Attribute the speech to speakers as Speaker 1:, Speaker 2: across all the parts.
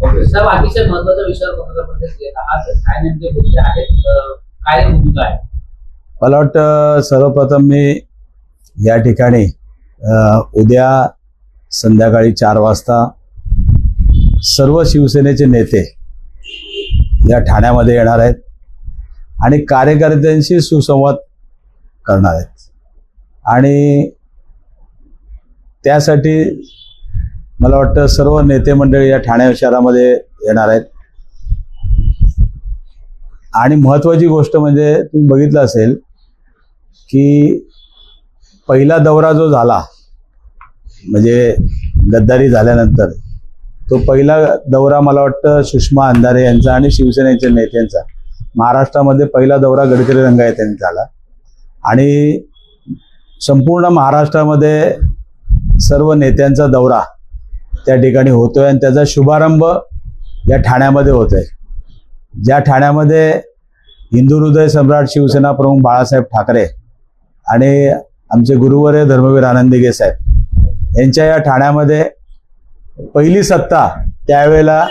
Speaker 1: Sir अतिशय महत्त्वाचा विषयावर पत्रपरिषद घेत आहात काय नेमके मुद्दे आहेत? काय भूमिका आहे?
Speaker 2: मला वाटतं सर्वप्रथम मी या ठिकाणी उद्या संध्याकाळी चार वाजता सर्व शिवसेनेचे नेते या ठाण्यामध्ये येणार आहेत आणि कार्यकर्त्यांशी सुसंवाद करणार आहेत. आणि त्यासाठी मला वाटतं सर्व नेते मंडळी या ठाणे शहरामध्ये येणार आहेत. आणि महत्वाची गोष्ट म्हणजे तुम्ही बघितलं असेल की पहिला दौरा जो झाला म्हणजे गद्दारी झाल्यानंतर तो पहिला दौरा मला वाटतं सुषमा अंधारे यांचा आणि शिवसेनेच्या नेत्यांचा महाराष्ट्रामध्ये पहिला दौरा गडकरी रंगायत झाला. आणि संपूर्ण महाराष्ट्रामध्ये सर्व नेत्यांचा दौरा त्या ठिकाणी होतोय आणि त्याचा शुभारंभ या ठाण्यामध्ये होतोय. ज्या ठाण्यामध्ये हिंदू हृदय सम्राट शिवसेना प्रमुख बाळासाहेब ठाकरे आणि आमचे गुरुवर्य धर्मवीर आनंदिगे साहेब यांच्या या ठाण्यामध्ये पहिली सत्ता त्यावेळेला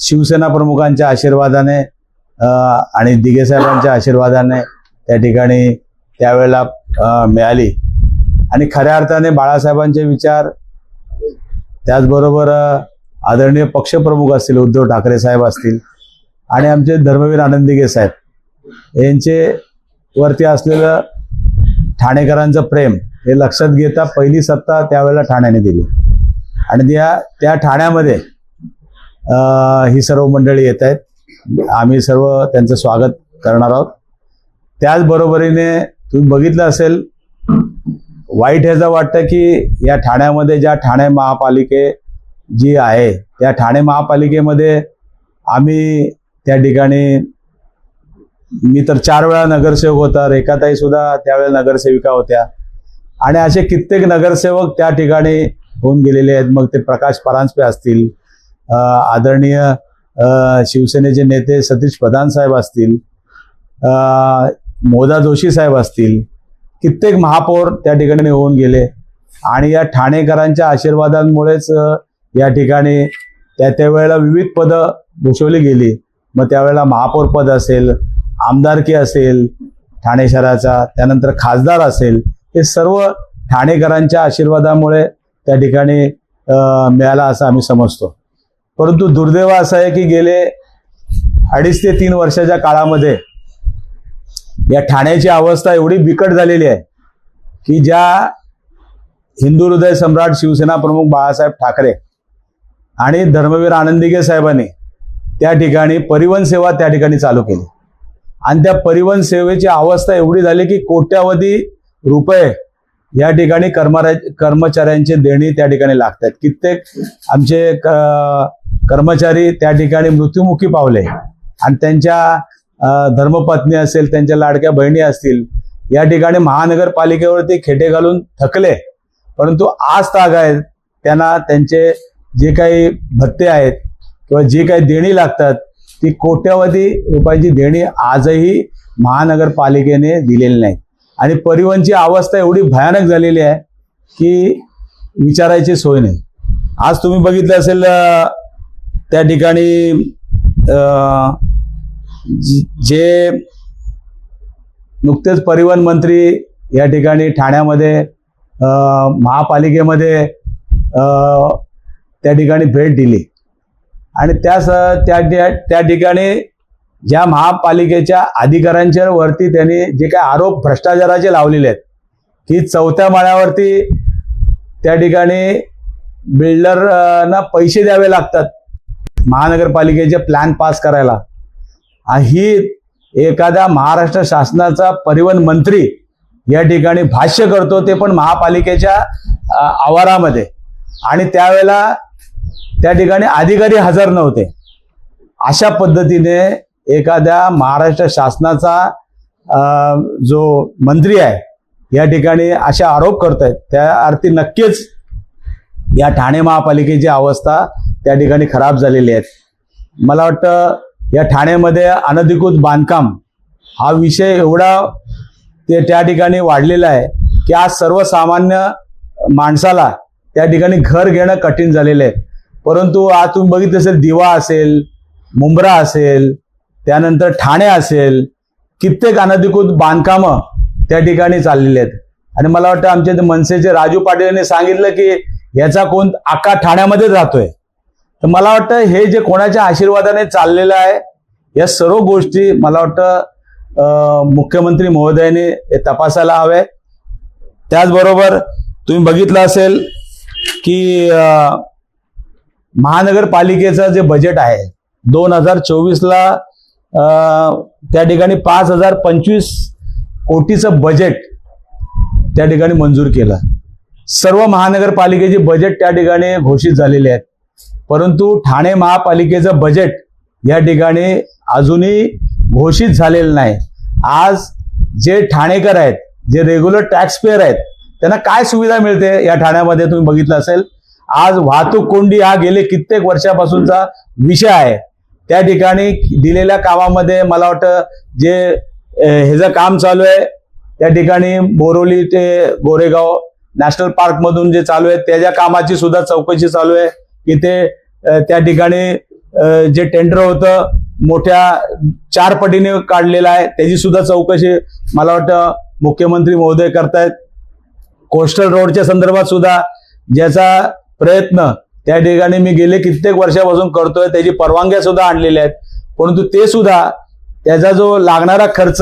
Speaker 2: शिवसेना प्रमुखांच्या आशीर्वादाने आणि दिगे साहेबांच्या आशीर्वादाने त्या ठिकाणी त्यावेळेला मिळाली. आणि खऱ्या अर्थाने बाळासाहेबांचे विचार त्याचबरोबर आदरणीय पक्षप्रमुख असतील उद्धव ठाकरे साहेब असतील आणि आमचे धर्मवीर आनंदिगे साहेब यांचे वरती असलेलं ठाणेकरांचं प्रेम हे लक्षात घेता पहिली सत्ता त्यावेळेला ठाण्याने दिली. आणि त्या त्या ठाण्यामध्ये ही सर्व मंडळी येत आहेत. आम्ही सर्व त्यांचं स्वागत करणार आहोत. त्याचबरोबरीने तुम्ही बघितलं असेल वाईट ह्याचं वाटतं की या ठाण्यामध्ये ज्या ठाणे महापालिके जी आहे त्या ठाणे महापालिकेमध्ये आम्ही त्या ठिकाणी मी तर चार वेळा नगरसेवक होता रेखाताई सुद्धा त्यावेळेला नगरसेविका होत्या. आणि असे कित्येक नगरसेवक त्या ठिकाणी होऊन गेलेले आहेत. मग ते प्रकाश परांजपे असतील आदरणीय शिवसेनेचे नेते सतीश प्रधान साहेब असतील मोदा जोशी साहेब असतील कित्येक महापौर त्या ठिकाणी होऊन गेले. आणि या ठाणेकरांच्या आशीर्वादांमुळेच या ठिकाणी त्या त्यावेळेला विविध पदं भूषवली गेली. मग त्यावेळेला महापौर पद असेल आमदारकी असेल ठाणे शहराचा त्यानंतर खासदार असेल हे सर्व ठाणेकरांच्या आशीर्वादामुळे त्या ठिकाणी मिळाला असं आम्ही समजतो. परंतु दुर्दैव असं आहे की गेले अडीच ते तीन वर्षाच्या काळामध्ये या ठाण्याची अवस्था एवढी बिकट झालेली आहे की ज्या हिंदू हृदय सम्राट शिवसेना प्रमुख बाळासाहेब ठाकरे आणि धर्मवीर आनंदिगे साहेबांनी त्या ठिकाणी परिवहन सेवा त्या ठिकाणी चालू केली. आणि त्या परिवहन सेवेची अवस्था एवढी झाली की कोट्यावधी रुपये या ठिकाणी कर्मरा कर्मचाऱ्यांचे देणी त्या ठिकाणी लागतात. कित्येक आमचे क- कर्मचारी त्या ठिकाणी मृत्युमुखी पावले. आणि त्यांच्या धर्मपत्नी असेल त्यांच्या लाडक्या बहिणी असतील या ठिकाणी महानगरपालिकेवरती खेटे घालून थकले. परंतु आज ताग आहेत त्यांना त्यांचे जे काही भत्ते आहेत किंवा जी काही देणी लागतात ती कोट्यावधी रुपयाची देणी आजही महानगरपालिकेने दिलेली नाही आणि परिवहनची अवस्था एवढी भयानक झालेली आहे की विचारायची सोय नाही. आज तुम्ही बघितलं असेल त्या ठिकाणी जी- जे नुकतेच परिवहन मंत्री या ठिकाणी ठाण्यामध्ये महापालिकेमध्ये त्या ठिकाणी भेट दिली. आणि त्या स- त्या त्या- त्या ठिकाणी ज्या महापालिकेच्या अधिकाऱ्यांच्या वरती त्यांनी जे काही आरोप भ्रष्टाचाराचे लावलेले आहेत की चौथ्या माळ्यावरती त्या ठिकाणी बिल्डरना पैसे द्यावे लागतात महानगरपालिकेचे प्लॅन पास करायला. ही एखाद्या महाराष्ट्र शासनाचा परिवहन मंत्री या ठिकाणी भाष्य करतो ते पण महापालिकेच्या आवारामध्ये. आणि त्यावेळेला त्या ठिकाणी अधिकारी हजर नव्हते. अशा पद्धतीने एखाद्या महाराष्ट्र शासनाचा जो मंत्री आहे या ठिकाणी असे आरोप करत आहेत त्या अर्थी नक्कीच या ठाणे महापालिकेची अवस्था त्या ठिकाणी खराब झालेली आहे. मला वाटतं या ठाण्यामध्ये अनधिकृत बांधकाम हा विषय एवढा ते त्या ठिकाणी वाढलेला आहे की आज सर्वसामान्य माणसाला त्या ठिकाणी घर घेणं कठीण झालेलं आहे. परंतु आज तुम्ही बघितलं असेल दिवा असेल मुंब्रा असेल त्यानंतर ठाणे असेल कित्येक अनधिकृत बांधकामं त्या ठिकाणी चाललेली आहेत. आणि मला वाटतं आमच्या इथे मनसेचे राजू पाटील यांनी सांगितलं की याचा कोण आका ठाण्यामध्येच राहतोय. तर मला वाटतं हे जे कोणाच्या आशीर्वादाने चाललेलं आहे या सर्व गोष्टी मला वाटतं मुख्यमंत्री महोदयाने हे तपासायला हवे. त्याचबरोबर तुम्ही बघितलं असेल की महानगरपालिकेचं जे बजेट आहे दोन हजार चोवीसला त्या ठिकाणी पाच हजार पंचवीस कोटीचं बजेट त्या ठिकाणी मंजूर केलं. सर्व महानगरपालिकेचे बजेट त्या ठिकाणी घोषित झालेले आहेत परंतु ठाणे महापालिकेचं बजेट या ठिकाणी अजूनही घोषित झालेलं नाही. आज जे ठाणेकर आहेत जे रेग्युलर टॅक्स पेअर आहेत त्यांना काय सुविधा मिळते या ठाण्यामध्ये तुम्ही बघितलं असेल? आज वाहतूक कोंडी हा गेले कित्येक वर्षापासूनचा विषय आहे. त्या ठिकाणी दिलेल्या कामामध्ये मला वाटतं जे अ, हे जे काम चालू आहे त्या ठिकाणी बोरोली ते गोरेगाव नॅशनल पार्कमधून जे चालू आहे त्याच्या कामाची सुद्धा चौकशी चालू आहे. की ते त्या ठिकाणी जे टेंडर होतं मोठ्या चार पटीने काढलेलं आहे. त्याची सुद्धा चौकशी मला वाटतं मुख्यमंत्री महोदय करतायत. कोस्टल रोडच्या संदर्भात सुद्धा ज्याचा प्रयत्न त्या ठिकाणी मी गेले कित्येक वर्षापासून करतोय त्याची परवानग्या सुद्धा आणलेल्या आहेत. परंतु ते सुद्धा त्याचा जो लागणारा खर्च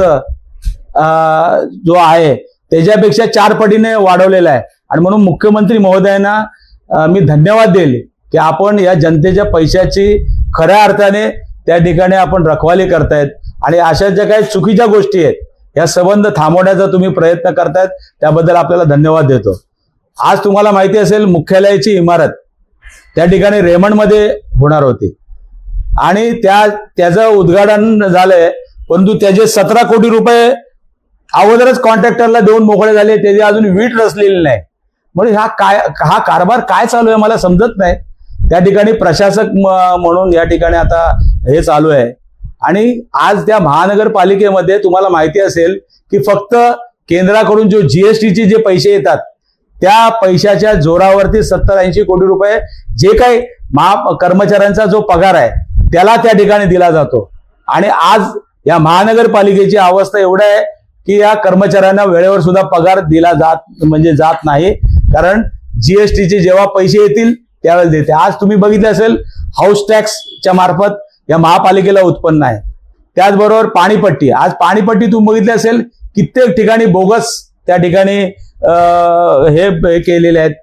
Speaker 2: जो आहे त्याच्यापेक्षा चार पटीने वाढवलेला आहे. आणि म्हणून मुख्यमंत्री महोदयांना मी धन्यवाद देईल. की आपण या जनतेच्या पैशाची खऱ्या अर्थाने त्या ठिकाणी आपण रखवाली करतायत. आणि अशा ज्या काही चुकीच्या गोष्टी आहेत या संबंध थांबवण्याचा तुम्ही प्रयत्न करतायत त्याबद्दल आपल्याला धन्यवाद देतो. आज तुम्हाला माहिती असेल मुख्यालयाची इमारत त्या ठिकाणी रेमंडमध्ये होणार होती. आणि त्या त्याचं उद्घाटन झालंय परंतु त्याचे सतरा कोटी रुपये अगोदरच कॉन्ट्रॅक्टरला देऊन मोकळे झाले त्याची अजून वीट रचलेली नाही. म्हणजे हा काय हा कारभार काय चालू आहे मला समजत नाही. त्या ठिकाणी प्रशासक म्हणून या ठिकाणी आता हे चालू आहे. आणि आज त्या महानगरपालिकेमध्ये तुम्हाला माहिती असेल की फक्त केंद्राकडून जो जीएसटीचे जे पैसे येतात त्या पैशाच्या जोरावरती सत्तर ऐंशी कोटी रुपये जे काही महा कर्मचाऱ्यांचा जो पगार आहे त्याला त्या ठिकाणी दिला जातो. आणि आज या महानगरपालिकेची अवस्था एवढी आहे की या कर्मचाऱ्यांना वेळेवर सुद्धा पगार दिला जात म्हणजे जात नाही. कारण जीएसटीचे जेव्हा पैसे येतील त्यावेळेस देते. आज तुम्ही बघितलं असेल हाऊस टॅक्सच्या मार्फत या महापालिकेला उत्पन्न आहे. त्याचबरोबर पाणीपट्टी. आज पाणीपट्टी तुम्ही बघितली असेल कित्येक ठिकाणी बोगस त्या ठिकाणी हे हे केलेले आहेत.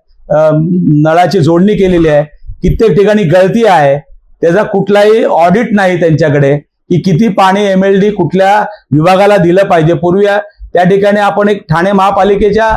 Speaker 2: नळाची जोडणी केलेली आहे. कित्येक ठिकाणी गळती आहे. त्याचा कुठलाही ऑडिट नाही त्यांच्याकडे की किती पाणी एम एल डी कुठल्या विभागाला दिलं पाहिजे. पूर्वी त्या ठिकाणी आपण एक ठाणे महापालिकेच्या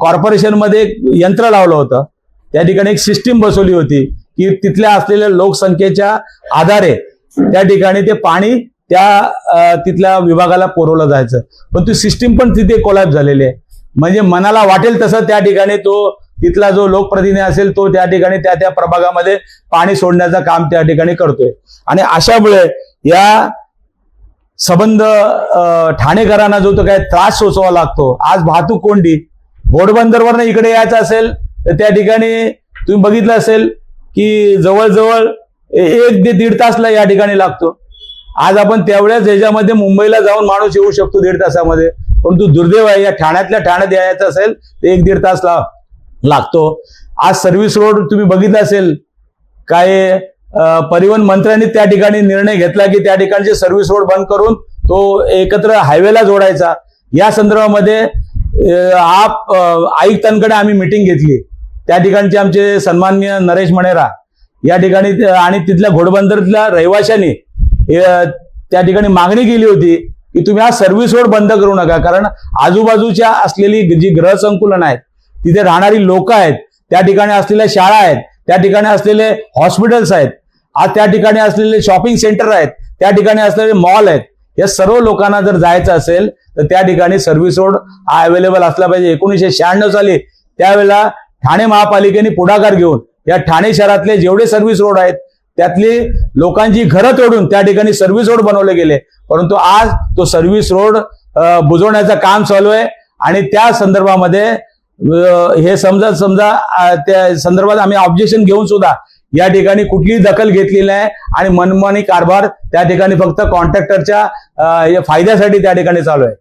Speaker 2: कॉर्पोरेशनमध्ये एक यंत्र लावलं होतं. त्या ठिकाणी एक सिस्टीम बसवली होती की तिथल्या असलेल्या लोकसंख्येच्या आधारे त्या ठिकाणी ते पाणी त्या तिथल्या विभागाला पुरवलं जायचं. पण ती सिस्टीम पण तिथे कोलॅप झालेली आहे. म्हणजे मनाला वाटेल तसं त्या ठिकाणी तो तिथला जो लोकप्रतिनिधी असेल तो त्या ठिकाणी त्या त्या प्रभागामध्ये पाणी सोडण्याचं काम त्या ठिकाणी करतोय. आणि अशामुळे या संबंध ठाणेकरांना जो तो काय त्रास सोसावा लागतो. आज वाहतूक कोंडी घोडबंदरवरनं इकडे यायचं असेल तर त्या ठिकाणी तुम्ही बघितलं असेल की जवळजवळ एक ते दीड तासला या ठिकाणी लागतो. आज आपण तेवढ्याच ह्याच्यामध्ये मुंबईला जाऊन माणूस येऊ शकतो दीड तासामध्ये. परंतु दुर्दैव आहे या ठाण्यातल्या ठाण्यात यायचं असेल तर एक दीड तास ला लागतो. आज सर्व्हिस रोड तुम्ही बघितलं असेल काय परिवहन मंत्र्यांनी त्या ठिकाणी निर्णय घेतला की त्या ठिकाणचे सर्व्हिस रोड बंद करून तो एकत्र हायवेला जोडायचा. या संदर्भामध्ये आप आयुक्तांकडे आम्ही मिटिंग घेतली. त्या ठिकाणचे आमचे सन्माननीय नरेश मणेरा या ठिकाणी आणि तिथल्या घोडबंदरातल्या रहिवाशांनी त्या ठिकाणी मागणी केली होती की तुम्ही हा सर्व्हिस रोड बंद करू नका. कारण आजूबाजूच्या असलेली जी ग्रहसंकुलन आहेत तिथे राहणारी लोक आहेत त्या ठिकाणी असलेल्या शाळा आहेत त्या ठिकाणी असलेले हॉस्पिटल्स आहेत आज त्या ठिकाणी असलेले शॉपिंग सेंटर आहेत त्या ठिकाणी असलेले मॉल आहेत या सर्व लोकांना जर जायचं असेल तर त्या ठिकाणी सर्व्हिस रोड हा अवेलेबल असला पाहिजे. एकोणीसशे शहाण्णव साली त्यावेळेला ठाणे महापालिकेने पुढाकार घेऊन या ठाणे शहरातले जेवढे सर्व्हिस रोड आहेत त्यातली लोकांची घरं तोडून त्या ठिकाणी सर्व्हिस रोड बनवले गेले. परंतु आज तो सर्व्हिस रोड बुजवण्याचं काम चालू आहे आणि त्या संदर्भामध्ये हे समजा समजा त्या संदर्भात आम्ही ऑब्जेक्शन घेऊन सुद्धा या ठिकाणी कुठलीही दखल घेतलेली नाही आणि मनमानी कारभार त्या ठिकाणी फक्त कॉन्ट्रॅक्टरच्या या फायद्यासाठी त्या ठिकाणी चालू आहे.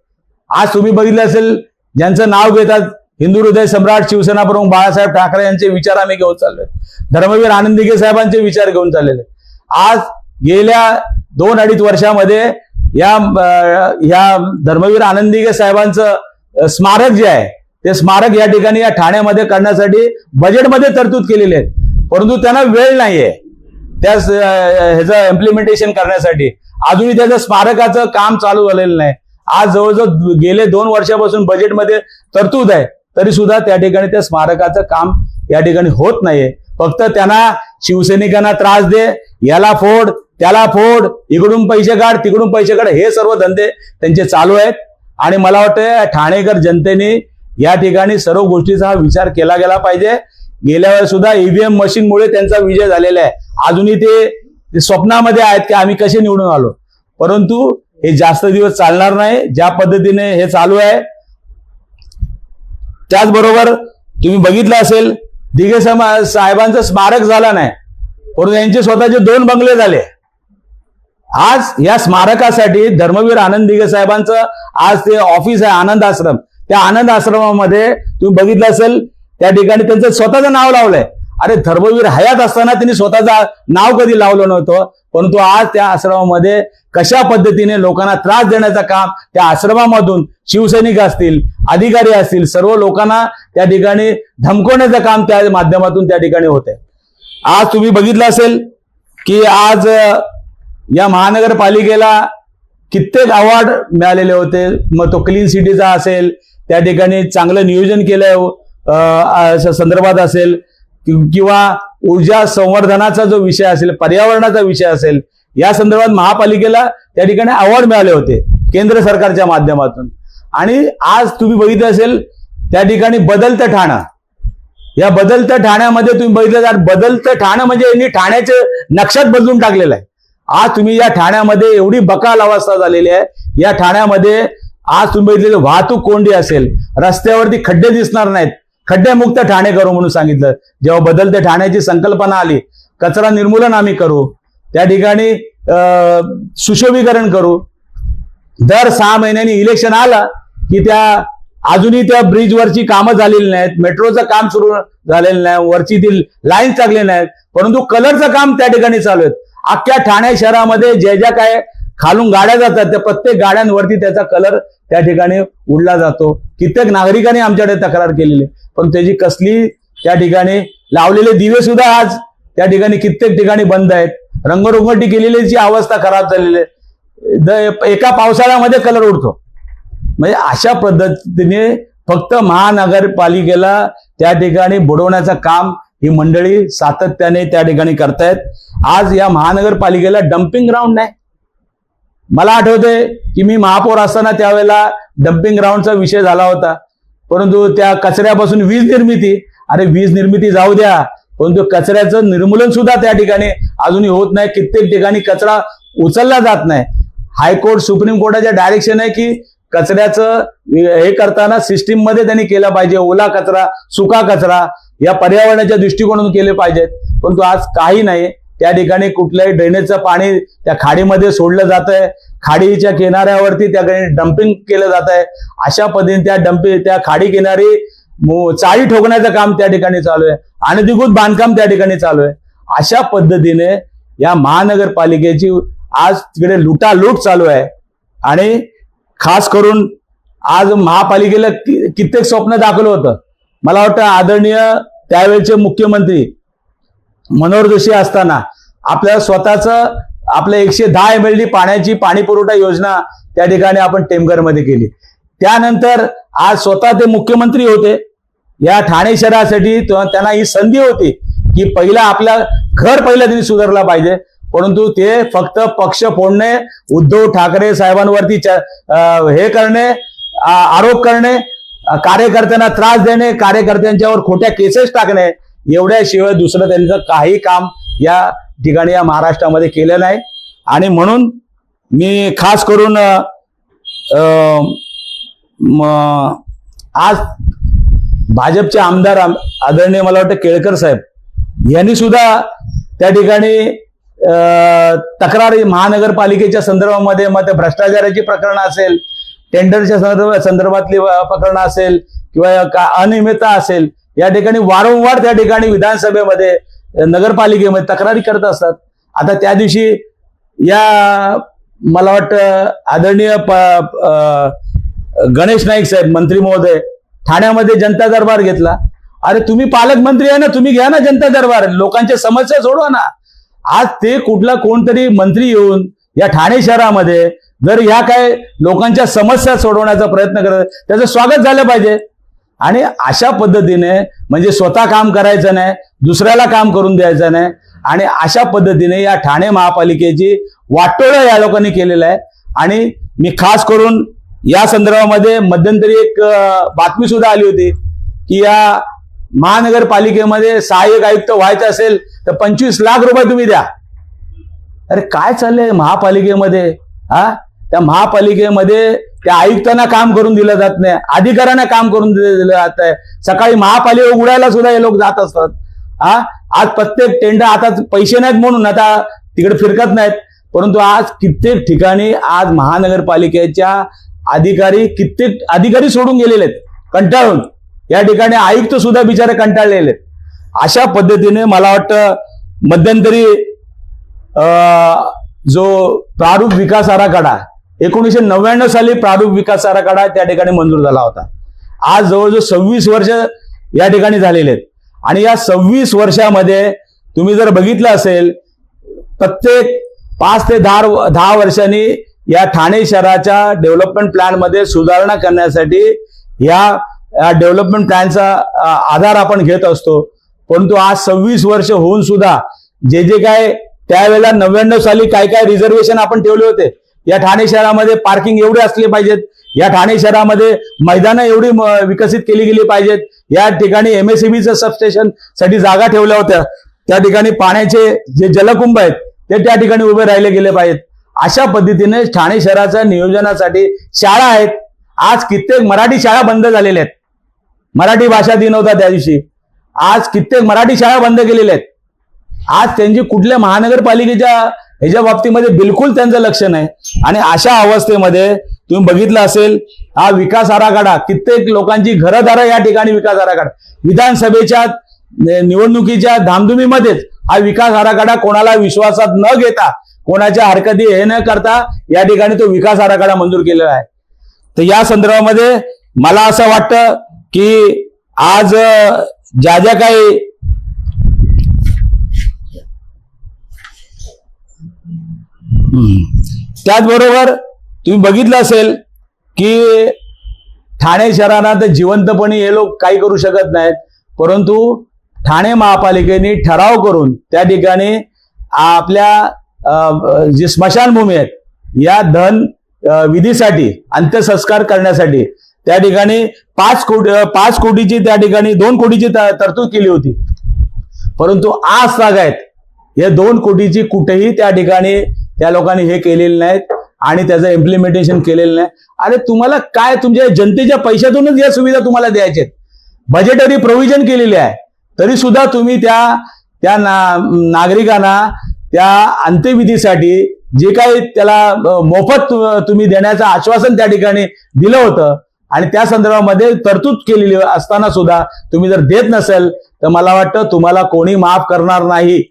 Speaker 2: आज तुम्ही बघितलं असेल ज्यांचं नाव घेतात हिंदू हृदय सम्राट शिवसेना प्रमुख बाळासाहेब ठाकरे यांचे विचार आम्ही घेऊन चाललोय. धर्मवीर आनंद दिघे साहेबांचे विचार घेऊन चाललेले. आज गेल्या दोन अडीच वर्षामध्ये या या धर्मवीर आनंद दिघे साहेबांचं स्मारक जे आहे ते स्मारक या ठिकाणी या ठाण्यामध्ये करण्यासाठी बजेटमध्ये तरतूद केलेली आहे परंतु त्यांना वेळ नाहीये. त्या ह्याचं इम्प्लिमेंटेशन करण्यासाठी. अजूनही त्याचं स्मारकाचं काम चालू झालेलं नाही. आज जवळजवळ गेले दोन वर्षापासून बजेटमध्ये तरतूद आहे. तरी सुद्धा त्या ठिकाणी त्या स्मारकाचं काम या ठिकाणी होत नाहीये. फक्त त्यांना शिवसैनिकांना त्रास दे याला फोड त्याला फोड इकडून पैसे काढ तिकडून पैसे काढ हे सर्व धंदे त्यांचे चालू आहेत. आणि मला वाटतं ठाणेकर जनतेने या ठिकाणी सर्व गोष्टीचा हा विचार केला गेला पाहिजे. गेल्या वेळेस सुद्धा ईव्हीएम मशीनमुळे त्यांचा विजय झालेला आहे. अजूनही ते ते स्वप्नामध्ये आहेत की आम्ही कसे निवडून आलो. परंतु हे जास्त दिवस चालणार नाही. ज्या पद्धतीने हे चालू आहे त्याचबरोबर तुम्ही बघितलं असेल दिघे समा साहेबांचं स्मारक झालं नाही परंतु यांचे स्वतःचे दोन बंगले झाले. आज या स्मारकासाठी धर्मवीर आनंद दिघे साहेबांचं आज ते ऑफिस आहे आनंद आश्रम. त्या आनंद आश्रमामध्ये तुम्ही बघितलं असेल त्या ठिकाणी त्यांचं स्वतःचं नाव लावलंय. अरे धर्मवीर हयात असताना त्यांनी स्वतःचं नाव कधी लावलं नव्हतं परंतु आज त्या आश्रमामध्ये कशा पद्धतीने लोकांना त्रास देण्याचं काम त्या आश्रमामधून शिवसैनिक असतील अधिकारी असतील सर्व लोकांना त्या ठिकाणी धमकवण्याचं काम त्या माध्यमातून त्या ठिकाणी होते आज तुम्ही बघितलं असेल की आज या महानगरपालिकेला कित्येक अवॉर्ड मिळालेले होते. मग तो क्लीन सिटीचा असेल त्या ठिकाणी चांगलं नियोजन केलंय संदर्भात असेल किंवा ऊर्जा संवर्धनाचा जो विषय असेल पर्यावरणाचा विषय असेल या संदर्भात महापालिकेला त्या ठिकाणी अवॉर्ड मिळाले होते केंद्र सरकारच्या माध्यमातून. आणि आज तुम्ही बघितलं असेल त्या ठिकाणी बदलतं ठाणं. या बदलत्या ठाण्यामध्ये तुम्ही बघितलं बदलतं ठाणं म्हणजे यांनी ठाण्याचे नक्षात बदलून टाकलेलं आहे. आज तुम्ही या ठाण्यामध्ये एवढी बकाल अवस्था झालेली आहे या ठाण्यामध्ये आज तुम्ही बघितले वाहतूक कोंडी असेल रस्त्यावरती खड्डे दिसणार नाहीत. खड्डेमुक्त ठाणे करू म्हणून सांगितलं. जेव्हा बदलत्या ठाण्याची संकल्पना आली कचरा निर्मूलन आम्ही करू त्या ठिकाणी सुशोभीकरण करू. दर सहा महिन्यांनी इलेक्शन आला की त्या अजूनही त्या ब्रिजवरची कामं झालेली नाहीत. मेट्रोचं काम सुरू झालेलं नाही. वरची ती लाईन टाकले नाहीत. परंतु कलरचं काम त्या ठिकाणी चालू आहेत. अख्ख्या ठाणे शहरामध्ये ज्या ज्या काय खालून गाड्या जातात त्या प्रत्येक गाड्यांवरती त्याचा कलर त्या ठिकाणी उडला जातो. कित्येक नागरिकांनी आमच्याकडे तक्रार केलेली. आहे. पण त्याची कसली त्या ठिकाणी लावलेले दिवे सुद्धा आज त्या ठिकाणी कित्येक ठिकाणी बंद आहेत. रंगरंगोटी केलेलीची अवस्था खराब झालेली आहे द- एका पावसाळ्यामध्ये कलर उडतो. म्हणजे अशा पद्धतीने फक्त महानगरपालिकेला त्या ठिकाणी बुडवण्याचं काम ही मंडळी सातत्याने त्या ठिकाणी करतायत. आज या महानगरपालिकेला डम्पिंग ग्राउंड नाही. मला आठवते की मी महापौर असताना त्यावेळेला डम्पिंग ग्राउंडचा विषय झाला होता. परंतु त्या कचऱ्यापासून वीज निर्मिती अरे वीज निर्मिती जाऊ द्या परंतु कचऱ्याचं निर्मूलन सुद्धा त्या ठिकाणी अजूनही होत नाही. कित्येक ठिकाणी कचरा उचलला जात नाही. हायकोर्ट सुप्रीम कोर्टाच्या डायरेक्शन आहे की कचऱ्याचं हे करताना सिस्टीममध्ये त्यांनी केलं पाहिजे. ओला कचरा सुका कचरा या पर्यावरणाच्या दृष्टिकोनातून केले पाहिजेत. परंतु आज काही नाही. त्या ठिकाणी कुठल्याही ड्रेनेजचं पाणी त्या खाडीमध्ये सोडलं जात आहे खाडीच्या किनाऱ्यावरती त्या डम्पिंग केलं जात आहे अशा पद्धतीने त्या डम्पिंग त्या खाडी किनारी चाळी ठोकण्याचं काम त्या ठिकाणी चालू आहे. अनधिकृत बांधकाम त्या ठिकाणी चालू आहे. अशा पद्धतीने या महानगरपालिकेची आज तिकडे लुटालूट चालू आहे. आणि खास करून आज महापालिकेला कित्येक स्वप्न दाखवलं होतं. मला वाटतं आदरणीय त्यावेळेचे मुख्यमंत्री मनोहर जोशी असताना आपल्या स्वतःचं आपल्या एकशे दहा एम एल डी पाण्याची पाणी पुरवठा योजना त्या ठिकाणी आपण टेमघरमध्ये केली. त्यानंतर आज स्वतः ते मुख्यमंत्री होते. या ठाणे शहरासाठी त्यांना ही संधी होती की पहिला आपला घर पहिल्या त्यांनी सुधारला पाहिजे. परंतु ते फक्त पक्ष फोडणे उद्धव ठाकरे साहेबांवरती च- हे करणे आरोप करणे कार्यकर्त्यांना त्रास देणे कार्यकर्त्यांच्यावर खोट्या केसेस टाकणे एवढ्याशिवाय दुसरं त्यांचं काही काम या ठिकाणी या महाराष्ट्रामध्ये केलं नाही. आणि म्हणून मी खास करून आज भाजपचे आमदार आम- आदरणीय मला वाटतं केळकर साहेब यांनी सुद्धा त्या ठिकाणी तक्रार तक्रारी महानगरपालिकेच्या संदर्भामध्ये मग ते भ्रष्टाचाराची प्रकरणं असेल टेंडरच्या संदर्भ संदर्भातली प्रकरणं असेल किंवा का अनियमितता असेल या ठिकाणी वारंवार त्या ठिकाणी विधानसभेमध्ये नगरपालिकेमध्ये तक्रारी करत असतात. आता त्या दिवशी या मला वाटतं आदरणीय प, गणेश नाईक साहेब मंत्री महोदय ठाण्यामध्ये जनता दरबार घेतला. अरे तुम्ही पालकमंत्री आहे ना तुम्ही घ्या ना जनता दरबार. लोकांच्या समस्या सोडवा ना. आज ते कुठला कोणतरी मंत्री येऊन या ठाणे शहरामध्ये जर ह्या काय लोकांच्या समस्या सोडवण्याचा प्रयत्न करत त्याचं स्वागत झालं पाहिजे. आणि अशा पद्धतीने म्हणजे स्वतः काम करायचं नाही दुसऱ्याला काम करून द्यायचं नाही. आणि अशा पद्धतीने या ठाणे महापालिकेची वाटोळं या लोकांनी केलेलं आहे. आणि मी खास करून या संदर्भामध्ये मध्यंतरी एक बातमी सुद्धा आली होती की या महानगरपालिकेमध्ये सहाय्यक आयुक्त व्हायचं असेल तर पंचवीस लाख रुपये तुम्ही द्या. अरे काय चाललंय महापालिकेमध्ये? हा? त्या महापालिकेमध्ये त्या आयुक्तांना काम करून दिलं जात नाही अधिकाऱ्यांना काम करून दिलं दिलं जात आहे. सकाळी महापालिका उघडायला सुद्धा हे लोक जात असतात. हा? आज प्रत्येक टेंडर आता पैसे नाहीत म्हणून आता तिकडे फिरकत नाहीत. परंतु आज कित्येक ठिकाणी आज महानगरपालिकेच्या अधिकारी कित्येक अधिकारी सोडून गेलेले आहेत. कंटाळून. या ठिकाणी आयुक्त सुद्धा बिचारे कंटाळलेले आहेत. अशा पद्धतीने मला वाटतं मध्यंतरी जो प्रारूप विकास आराखडा एकोणीसशे नव्याण्णव साली प्रारूप विकास आराखडा त्या ठिकाणी मंजूर झाला होता. आज जवळजवळ सव्वीस वर्ष या ठिकाणी झालेले आहेत. आणि या सव्वीस वर्षामध्ये तुम्ही जर बघितलं असेल प्रत्येक पाच ते दहा दहा वर्षांनी या ठाणे शहराच्या डेव्हलपमेंट प्लॅनमध्ये सुधारणा करण्यासाठी या डेव्हलपमेंट प्लॅनचा आधार आपण घेत असतो. परंतु आज सव्वीस वर्ष होऊन सुद्धा जे जे काय त्यावेळेला नव्याण्णव साली काय काय रिझर्वेशन आपण ठेवले होते या ठाणे शहरामध्ये पार्किंग एवढे असले पाहिजेत या ठाणे शहरामध्ये मैदानं एवढी विकसित केली गेली पाहिजेत या ठिकाणी एमएससीबीचं सबस्टेशनसाठी जागा ठेवल्या होत्या त्या ठिकाणी पाण्याचे जे जलकुंभ आहेत ते त्या ठिकाणी उभे राहिले गेले पाहिजेत. अशा पद्धतीने ठाणे शहराच्या नियोजनासाठी शाळा आहेत. आज कित्येक मराठी शाळा बंद झालेल्या आहेत. मराठी भाषा दिन होता त्या दिवशी. आज कित्येक मराठी शाळा बंद केलेल्या आहेत. आज त्यांची कुठल्या महानगरपालिकेच्या ह्याच्या बाबतीमध्ये बिलकुल त्यांचं लक्ष नाही. आणि अशा अवस्थेमध्ये तुम्ही बघितलं असेल हा विकास आराखडा कित्येक लोकांची घरदारं या ठिकाणी विकास आराखडा. विधानसभेच्या निवडणुकीच्या धामधुमीमध्येच हा विकास आराखडा कोणाला विश्वासात न घेता कोणाच्या हरकती हे न करता या ठिकाणी तो विकास आराखडा मंजूर केलेला आहे. तर या संदर्भामध्ये मला असं वाटतं की आज ज्या ज्या काही त्याचबरोबर तुम्ही बघितलं असेल की ठाणे शहरांना तर जिवंतपणे हे लोक काही करू शकत नाहीत. परंतु ठाणे महापालिकेने ठराव करून त्या ठिकाणी आपल्या जी स्मशानभूमी आहेत या धन विधीसाठी अंत्यसंस्कार करण्यासाठी त्या ठिकाणी पाच कोटी पाच कोटीची त्या ठिकाणी दोन कोटीची तरतूद केली होती. परंतु आज आहेत. या दोन कोटीची कुठेही त्या ठिकाणी त्या लोकांनी हे केलेलं नाहीत आणि त्याचं इम्प्लिमेंटेशन केलेलं नाही. अरे तुम्हाला काय तुमच्या जनतेच्या पैशातूनच या सुविधा तुम्हाला द्यायच्या बजेटरी प्रोव्हिजन केलेली आहे. तरी सुद्धा तुम्ही त्या त्या ना, नागरिकांना त्या अंत्यविधीसाठी जे काही त्याला मोफत तुम्ही देण्याचं आश्वासन त्या ठिकाणी दिलं होतं. आणि त्या संदर्भामध्ये तरतूद केलेली असताना सुद्धा तुम्ही जर देत नसेल तर मला वाटतं तुम्हाला कोणी माफ करणार नाही.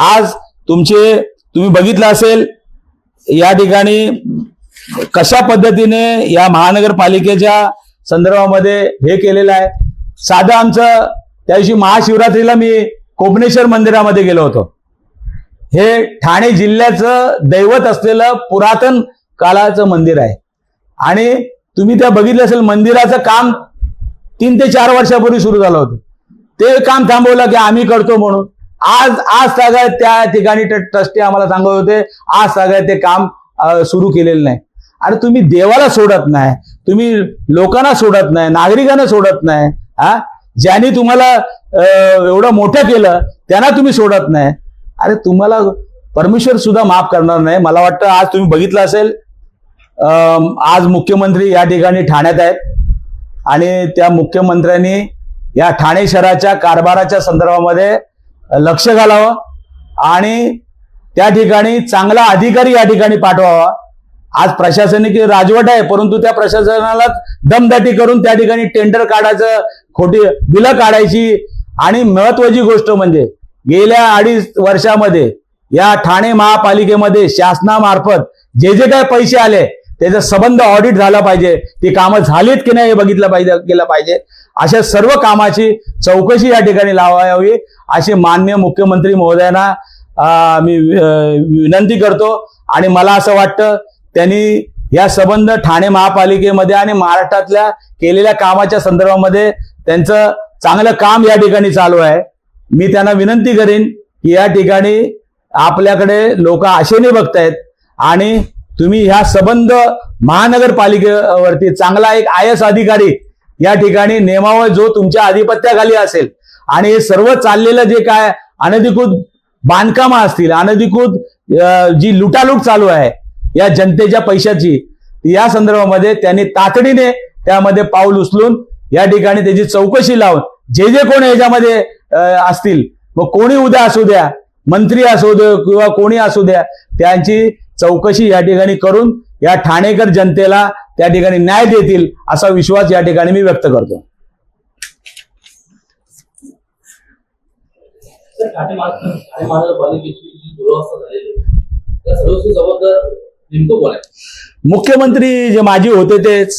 Speaker 2: आज तुमचे तुम्ही बघितलं असेल या ठिकाणी कशा पद्धतीने या महानगरपालिकेच्या संदर्भामध्ये हे केलेलं आहे. साधं आमचं त्या दिवशी महाशिवरात्रीला मी कोपनेश्वर मंदिरामध्ये गेलो होतो. हे ठाणे जिल्ह्याचं दैवत असलेलं पुरातन काळाचं मंदिर आहे. आणि तुम्ही त्या बघितलं असेल मंदिराचं काम तीन ते चार वर्षापूर्वी सुरू झालं होतं. ते काम थांबवलं की आम्ही करतो म्हणून. आज आज सगळ्यात त्या ठिकाणी ट्रस्टी आम्हाला सांगत होते आज सगळ्यात ते काम सुरू केलेलं नाही. आणि तुम्ही देवाला सोडत नाही तुम्ही लोकांना सोडत नाही नागरिकांना सोडत नाही हा? ज्यांनी तुम्हाला एवढं मोठं केलं त्यांना तुम्ही सोडत नाही. अरे तुम्हाला परमेश्वर सुद्धा माफ करणार नाही. मला वाटतं आज तुम्ही बघितलं असेल आज मुख्यमंत्री या ठिकाणी ठाण्यात आहेत. आणि त्या मुख्यमंत्र्यांनी या ठाणे शहराच्या कारभाराच्या संदर्भामध्ये लक्ष घालावं आणि त्या ठिकाणी चांगला अधिकारी या ठिकाणी पाठवावा. आज प्रशासनिक राजवट आहे परंतु त्या प्रशासनाला दमदाटी करून त्या ठिकाणी टेंडर काढायचं खोटी बिलं काढायची आणि महत्वाची गोष्ट म्हणजे गेल्या अडीच वर्षामध्ये या ठाणे महापालिकेमध्ये शासनामार्फत जे जे काय पैसे आले त्याचा संबंध ऑडिट झाला पाहिजे. ती कामं झालीत की नाही हे बघितलं पाहिजे गेलं पाहिजे. अशा सर्व कामाची चौकशी या ठिकाणी लावावी अशी मान्य मुख्यमंत्री महोदयांना मी विनंती करतो. आणि मला असं वाटतं त्यांनी या संबंध ठाणे महापालिकेमध्ये आणि महाराष्ट्रातल्या केलेल्या कामाच्या संदर्भामध्ये त्यांचं चांगलं काम या ठिकाणी चालू आहे. मी त्यांना विनंती करीन की या ठिकाणी आपल्याकडे लोक आशेने बघतायत आणि तुम्ही ह्या संबंध महानगरपालिकेवरती चांगला एक आय एस अधिकारी या ठिकाणी नेमावा जो तुमच्या आधिपत्याखाली असेल. आणि हे सर्व चाललेलं जे काय अनधिकृत बांधकामं असतील अनधिकृत जी लुटालूट चालू आहे या जनतेच्या पैशाची या संदर्भामध्ये त्यांनी तातडीने त्यामध्ये पाऊल उचलून या ठिकाणी त्याची चौकशी लावून जे जे कोण याच्यामध्ये असतील. मग कोणी उद्या असू द्या मंत्री असू दे किंवा कोणी असू द्या त्यांची चौकशी या ठिकाणी करून या ठाणेकर जनतेला त्या ठिकाणी न्याय देतील असा विश्वास या ठिकाणी मी व्यक्त करतो. मुख्यमंत्री जे माजी होते तेच.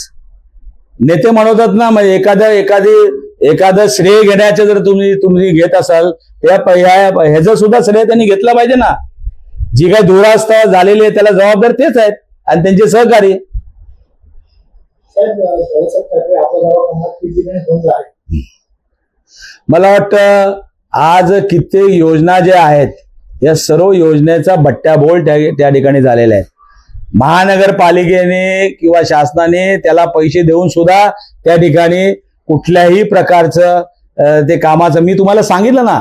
Speaker 2: नेते म्हणतात ना म्हणजे एखाद्या एखादी एखादं श्रेय घेण्याचं जर तुम्ही तुम्ही घेत असाल त्या ह्याचं सुद्धा श्रेय त्यांनी घेतलं पाहिजे ना. जी काही दुरावस्था झालेली आहे त्याला जबाबदार तेच आहेत आणि त्यांचे सहकारी. मला वाटतं आज कित्येक योजना ज्या आहेत या सर्व योजनेचा बट्ट्याबोळ त्या त्या ठिकाणी झालेला आहे महानगरपालिकेने किंवा शासनाने त्याला पैसे देऊन सुद्धा त्या ठिकाणी कुठल्याही प्रकारचं ते कामाचं. मी तुम्हाला सांगितलं ना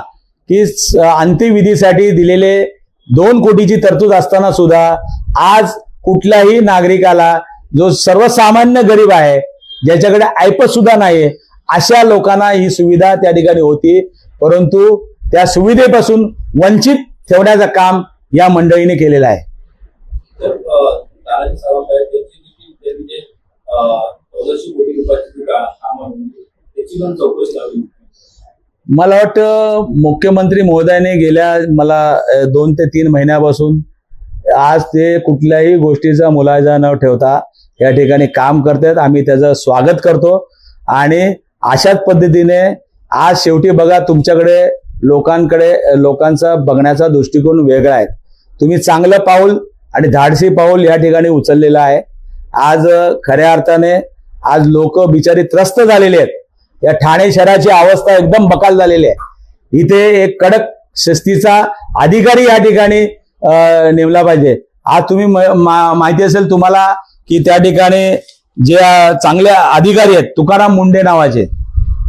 Speaker 2: की अंत्यविधीसाठी दिलेले दोन कोटीची तरतूद असताना सुद्धा आज कुठल्याही नागरिकाला जो सर्वसामान्य गरीब आहे ज्याच्याकडे ऐपत सुद्धा नाही अशा लोकांना ही सुविधा त्या ठिकाणी होती. परंतु त्या सुविधेपासून वंचित ठेवण्याचं काम या मंडळीने केलेलं आहे.
Speaker 3: चौदाशे कोटी रुपयाची कामं त्याची पण चौकशी लावली
Speaker 2: मला वाटतं मुख्यमंत्री महोदयाने गेल्या मला दोन ते तीन महिन्यापासून आज ते कुठल्याही गोष्टीचा मुलाजा न ठेवता या ठिकाणी काम करतात आम्ही त्याचं स्वागत करतो. आणि अशाच पद्धतीने आज शेवटी बघा तुमच्याकडे लोकांकडे लोकांचा बघण्याचा दृष्टिकोन वेगळा आहे. तुम्ही चांगलं पाऊल आणि धाडसी पाऊल या ठिकाणी उचललेलं आहे. आज खऱ्या अर्थाने आज लोक बिचारी त्रस्त झालेले आहेत. या ठाणे शहराची अवस्था एकदम बकाल झालेली आहे. इथे एक कडक शिस्तीचा अधिकारी या ठिकाणी नेमला पाहिजे. आज तुम्ही म- माहिती असेल तुम्हाला की त्या ठिकाणी जे चांगले अधिकारी आहेत तुकाराम मुंडे नावाचे.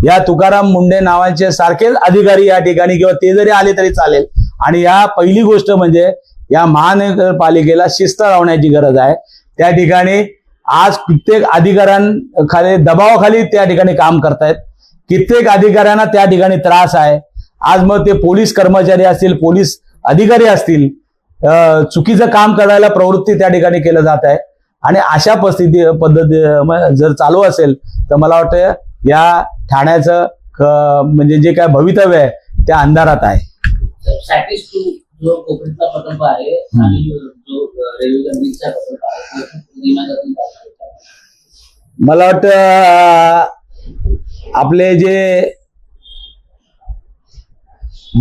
Speaker 2: या तुकाराम मुंडे नावाचे सारखेच अधिकारी या ठिकाणी किंवा ते जरी आले तरी चालेल. आणि या पहिली गोष्ट म्हणजे या महानगरपालिकेला शिस्त लावण्याची गरज आहे. त्या ठिकाणी आज कित्येक अधिकाऱ्यांखाली दबावाखाली त्या ठिकाणी काम करतायत. कित्येक अधिकाऱ्यांना त्या ठिकाणी त्रास आहे. आज मग ते पोलीस कर्मचारी असतील पोलीस अधिकारी असतील चुकीचं काम करायला प्रवृत्ती त्या ठिकाणी केलं जात आहे. आणि अशा परिस्थिती पद्धती जर चालू असेल तर मला वाटतं या ठाण्याचं म्हणजे जे काय भवितव्य आहे त्या अंधारात आहे.
Speaker 1: जो कोकणचा प्रकल्प आहे आणि जो रेल्वे प्रकल्प आहे.
Speaker 2: मला वाटतं आपले जे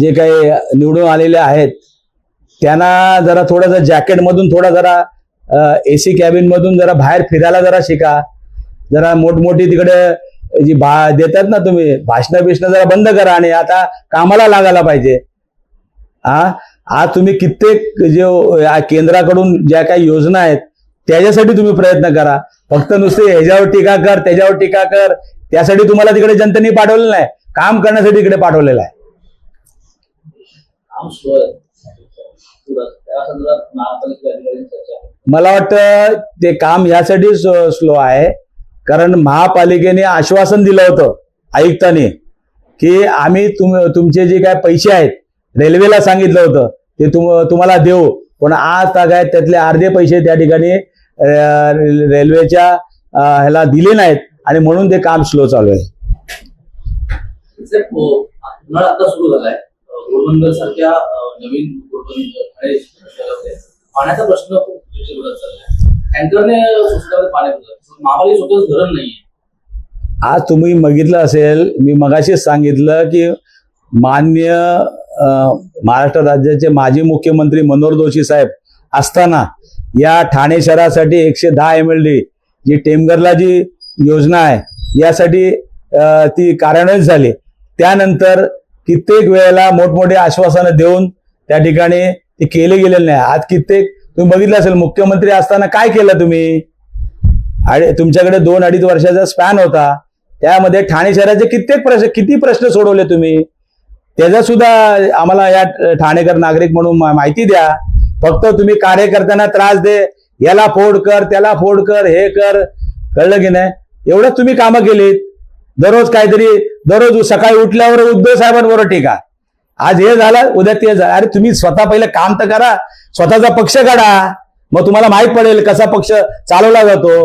Speaker 2: जे काही निवडून आलेले आहेत त्यांना जरा थोडंसं जॅकेटमधून थोडा जरा ए सी कॅबिन मधून जरा बाहेर फिरायला जरा शिका. जरा मोठमोठी तिकडे जी भा देतात ना तुम्ही भाषणं बिषणं जरा बंद करा आणि आता कामाला लागायला पाहिजे. हा आज तुम्ही कित्येक जे केंद्राकडून ज्या काही योजना आहेत त्याच्यासाठी तुम्ही प्रयत्न करा. फक्त नुसते ह्याच्यावर टीका कर त्याच्यावर टीका कर. त्यासाठी तुम्हाला तिकडे जनतेने पाठवलेलं नाही. काम करण्यासाठी इकडे पाठवलेलं आहे. मला वाटतं ते काम यासाठी स्लो आहे. कारण महापालिकेने आश्वासन दिलं होतं आयुक्तांनी की आम्ही तुम तुमचे जे काय पैसे आहेत रेल्वेला सांगितलं होतं ते तुम तुम्हाला देऊ. पण आज तागायत त्यातले अर्धे पैसे त्या ठिकाणी रेल्वेच्या ह्याला दिले नाहीत आणि म्हणून ते काम स्लो चालू आहे.
Speaker 1: साहेब, अ, उन्हाळा आता सुरू झालाय. गोरबंदर सारख्या नवीन गोरबंदर पाण्याचा प्रश्न खूप दिवसेभरात चाललाय. टँकरने स्वतःमध्ये पाणी होतं महापालिका स्वतःच धरण नाहीये.
Speaker 2: आज तुम्ही बघितलं असेल मी मगाशीच सांगितलं की मान्य महाराष्ट्र राज्याचे माजी मुख्यमंत्री मनोहर जोशी साहेब असताना या ठाणे शहरासाठी एकशे दहा एम एल डी जी टेमगरला जी योजना आहे यासाठी ती कार्यान्वित झाली. त्यानंतर कित्येक वेळेला मोठमोठे आश्वासनं देऊन त्या ठिकाणी ते केले गेलेले नाही. आज कित्येक तुम्ही बघितलं असेल मुख्यमंत्री असताना काय केलं तुम्ही? आणि तुमच्याकडे दोन अडीच वर्षाचा स्पॅन होता. त्यामध्ये ठाणे शहराचे कित्येक प्रश्न किती प्रश्न सोडवले तुम्ही? त्याचा सुद्धा आम्हाला या ठाणेकर नागरिक म्हणून माहिती द्या. फक्त तुम्ही कार्यकर्त्यांना त्रास दे. याला फोड कर त्याला फोड कर हे कर. कळलं की नाही? एवढंच तुम्ही कामं केलीत. दररोज काहीतरी दररोज सकाळी उठल्यावर उद्धव साहेबांवर टीका. आज हे झालं उद्या ते झालं. अरे तुम्ही स्वतः पहिलं काम तर करा. स्वतःचा पक्ष काढा. मग तुम्हाला माहीत पडेल कसा पक्ष चालवला जातो.